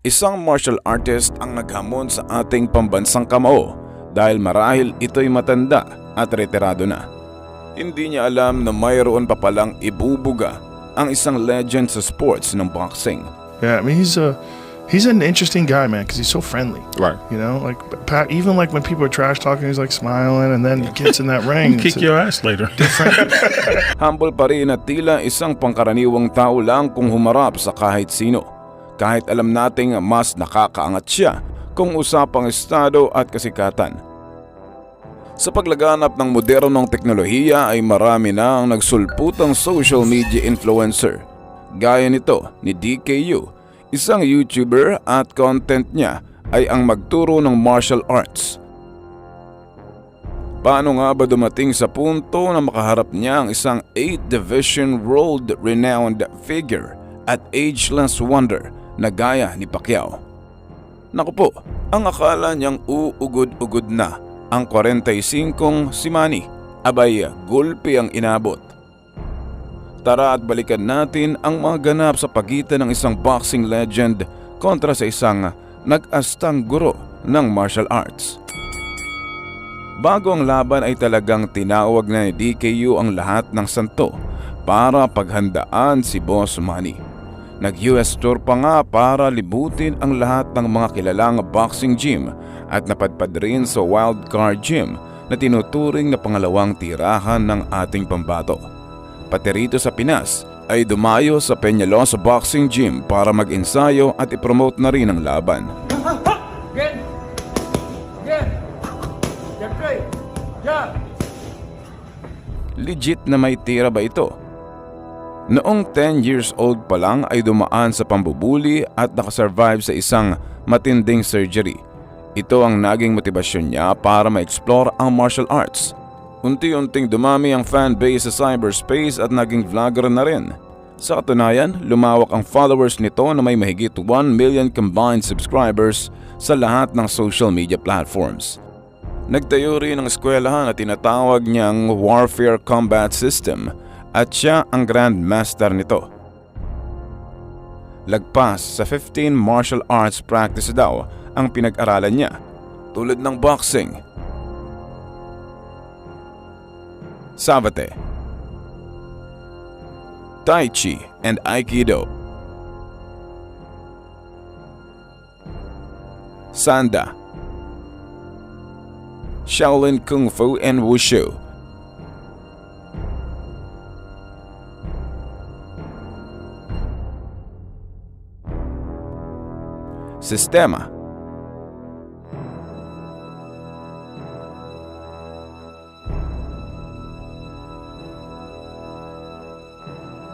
Isang martial artist ang naghamon sa ating pambansang kamao dahil marahil ito'y matanda at retirado na. Hindi niya alam na mayroon pa palang ibubuga ang isang legend sa sports ng boxing. Yeah, I mean he's a he's an interesting guy, man, because he's so friendly. Right. You know, like Pat, even like when people are trash talking, he's like smiling, and then he gets in that ring. Kick your ass later. Humble pa rin at tila isang pangkaraniwang tao lang kung humarap sa kahit sino. Kahit alam nating mas nakakaangat siya kung usapang estado at kasikatan. Sa paglaganap ng modernong teknolohiya ay marami na ang nagsulputang social media influencer. Gaya nito ni DKU, isang YouTuber at content niya ay ang magturo ng martial arts. Paano nga ba dumating sa punto na makaharap niya ang isang 8 Division World renowned figure at ageless wonder na gaya ni Pacquiao? Naku po, ang akala niyang uugod-ugod na ang 45 si Manny. Abay, gulpi ang inabot. Tara at balikan natin ang mga ganap sa pagitan ng isang boxing legend kontra sa isang nag-astang guro ng martial arts. Bago ang laban ay talagang tinawag na ni DKU ang lahat ng santo para paghandaan si Boss Manny. Nag-US tour pa nga para libutin ang lahat ng mga kilalang boxing gym at napadpad rin sa wildcard gym na tinuturing na pangalawang tirahan ng ating pambato. Pati rito sa Pinas ay dumayo sa Peñalosa Boxing Gym para mag-ensayo at ipromote na rin ang laban. Get! Get! Get! Jump! Legit na may tira ba ito? Noong 10 years old pa lang ay dumaan sa pambubuli at nakasurvive sa isang matinding surgery. Ito ang naging motibasyon niya para ma-explore ang martial arts. Unti-unting dumami ang fanbase sa cyberspace at naging vlogger na rin. Sa katunayan, lumawak ang followers nito na may mahigit 1 million combined subscribers sa lahat ng social media platforms. Nagtayo rin ng eskwelahan na tinatawag niyang Warfare Combat System at siya ang Grand Master nito. Lagpas sa 15 martial arts practice daw ang pinag-aralan niya tulad ng boxing, sabate, tai chi and aikido. Sanda, Shaolin Kung Fu and Wushu. Sistema.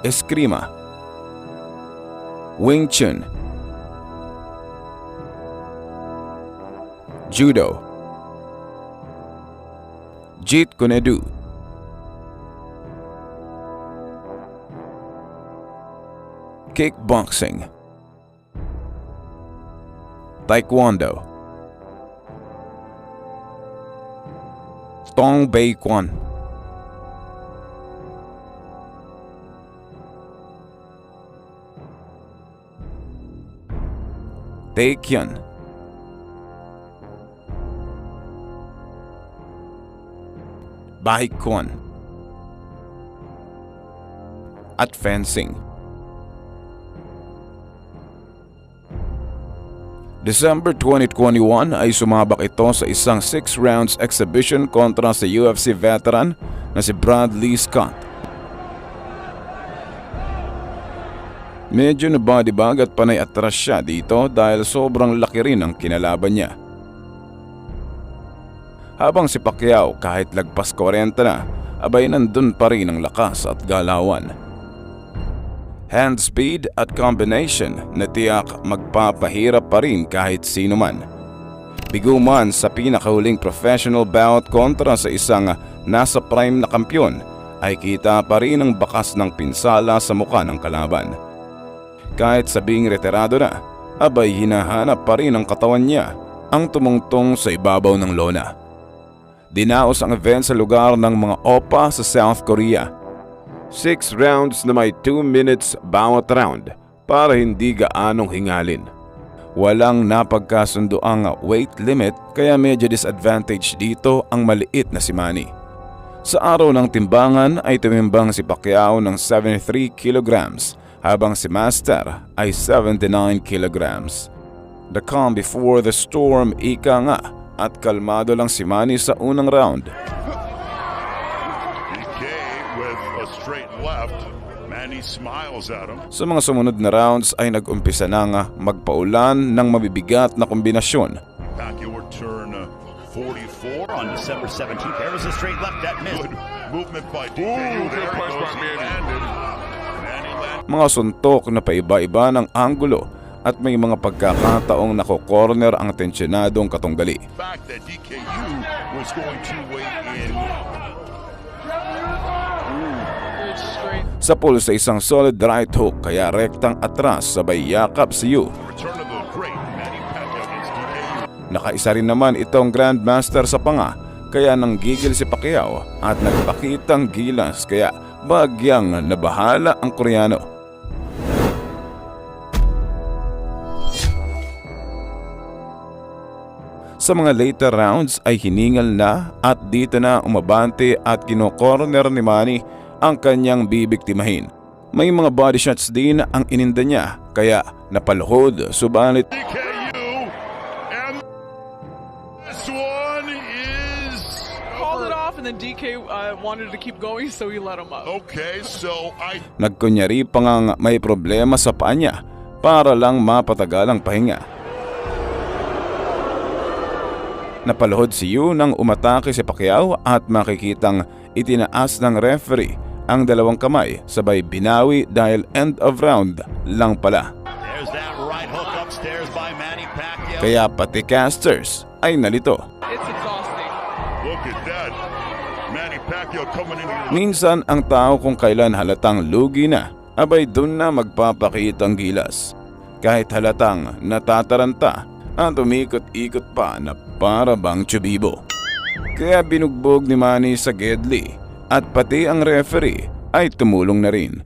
Eskrima Wing Chun. Judo. Jeet Kune Do Kickboxing Taekwondo. Dong Bei Taekyun Bai Advancing December 2021 ay sumabak ito sa isang 6 rounds exhibition kontra sa UFC veteran na si Bradley Scott. Medyo na bodybag at panay atras siya dito dahil sobrang laki rin ang kinalaban niya. Habang si Pacquiao kahit lagpas 40 na, abay nandun pa rin ang lakas at galawan. Hand speed at combination na tiyak magpapahirap pa rin kahit sino man. Bigo man sa pinakahuling professional bout kontra sa isang nasa prime na kampyon ay kita pa rin ang bakas ng pinsala sa muka ng kalaban. Kahit sabing retirado na, abay hinahanap pa rin ang katawan niya ang tumungtong sa ibabaw ng lona. Dinaos ang event sa lugar ng mga OPA sa South Korea. Six rounds na may 2 minutes bawat round para hindi gaanong hingalin. Walang napagkasundo ang weight limit kaya medyo disadvantage dito ang maliit na si Manny. Sa araw ng timbangan ay tumimbang si Pacquiao ng 73 kilograms habang si Master ay 79 kilograms. The calm before the storm ika nga at kalmado lang si Manny sa unang round. Manny smiles at him. Sa mga sumunod na rounds ay nag-umpisa na nga magpaulan ng mabibigat na kombinasyon Pacquiao would turn uh, 44. on December 17th. There was a straight left that missed. Good movement by DK. He. Manny mga suntok na paiba-iba ng anggulo at may mga pagkakataong nako-corner ang tensyonadong katunggali. fact that DKU was going to weigh in. Good straight. Sa pull sa isang solid right hook kaya rektang atras sabay yakap si Yu. Nakaisa rin naman itong Grandmaster sa panga kaya nanggigil si Pacquiao at nagpakitang gilas kaya bagyang nabahala ang Koreano. Sa mga later rounds ay hiningal na at dito na umabante at kino-corner ni Manny ang kanyang bibiktimahin. May mga body shots din ang ininda niya kaya napaluhod subalit then DK uh, wanted to keep going, so he let him up. okay. So I Nagkunyari pa ngang may problema sa paa niya para lang mapatagal ang pahinga. Napaluhod si Yu nang umatake si Pacquiao at makikitang itinaas ng referee ang dalawang kamay sabay binawi dahil end of round lang pala. Right. Kaya pati casters ay nalito. Minsan ang tao kung kailan halatang lugi na, abay dun na magpapakitang gilas. Kahit halatang natataranta at umikot-ikot pa na para bang tsubibo. Kaya binugbog ni Manny sa Gedli at pati ang referee ay tumulong na rin.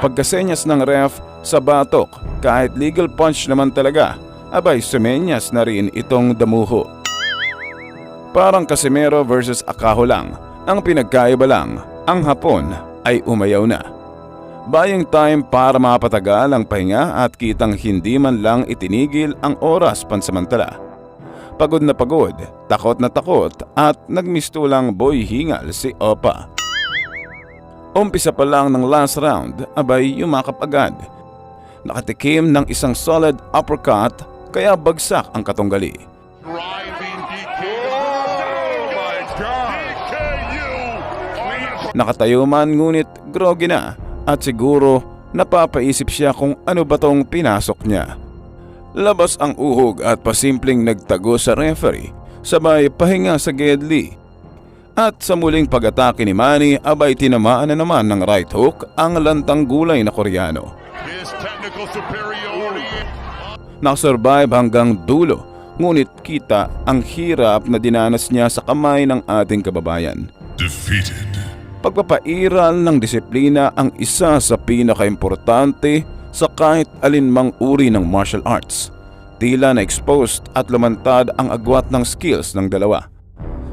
Pagkasenyas ng ref sa batok kahit legal punch naman talaga, abay sumenyas na rin itong damuho. Parang Casimero versus Akaho lang, ang pinagkaiba lang, ang hapon ay umayaw na. Buying time para mapatagal ang pahinga at kitang hindi man lang itinigil ang oras pansamantala. Pagod na pagod, takot na takot at nagmistulang boy hingal si Opa. Umpisa pa lang ng last round, abay yumakap agad. Nakatikim ng isang solid uppercut kaya bagsak ang katunggali. Oh. Nakatayo man ngunit groggy na at siguro napapaisip siya kung ano ba tong pinasok niya. Labas ang uhog at pasimpleng nagtago sa referee sabay pahinga sa Gedli. At sa muling pag-atake ni Manny abay tinamaan na naman ng right hook ang lantang gulay na Koreano. Nakasurvive hanggang dulo ngunit kita ang hirap na dinanas niya sa kamay ng ating kababayan. Defeated. Pagpapairal ng disiplina ang isa sa pinakaimportante sa kahit alinmang uri ng martial arts. Tila na exposed at lumantad ang agwat ng skills ng dalawa.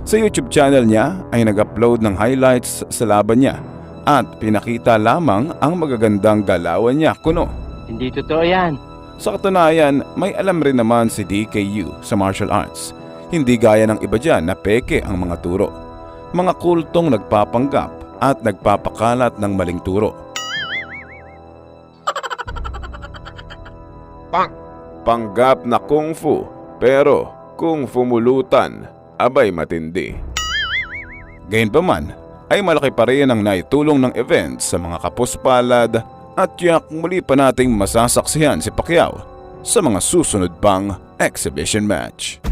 Sa YouTube channel niya ay nag-upload ng highlights sa laban niya at pinakita lamang ang magagandang galawan niya kuno. Hindi totoo yan. Sa katunayan, may alam rin naman si DKU sa martial arts. Hindi gaya ng iba dyan na peke ang mga turo. Mga kultong nagpapanggap at nagpapakalat ng maling turo. Panggap na kung fu, pero kung fumulutan, abay matindi. Gayunpaman, ay malaki pa rin ang naitulong ng event sa mga kapuspalad at yak muli pa nating masasaksihan si Pacquiao sa mga susunod pang exhibition match.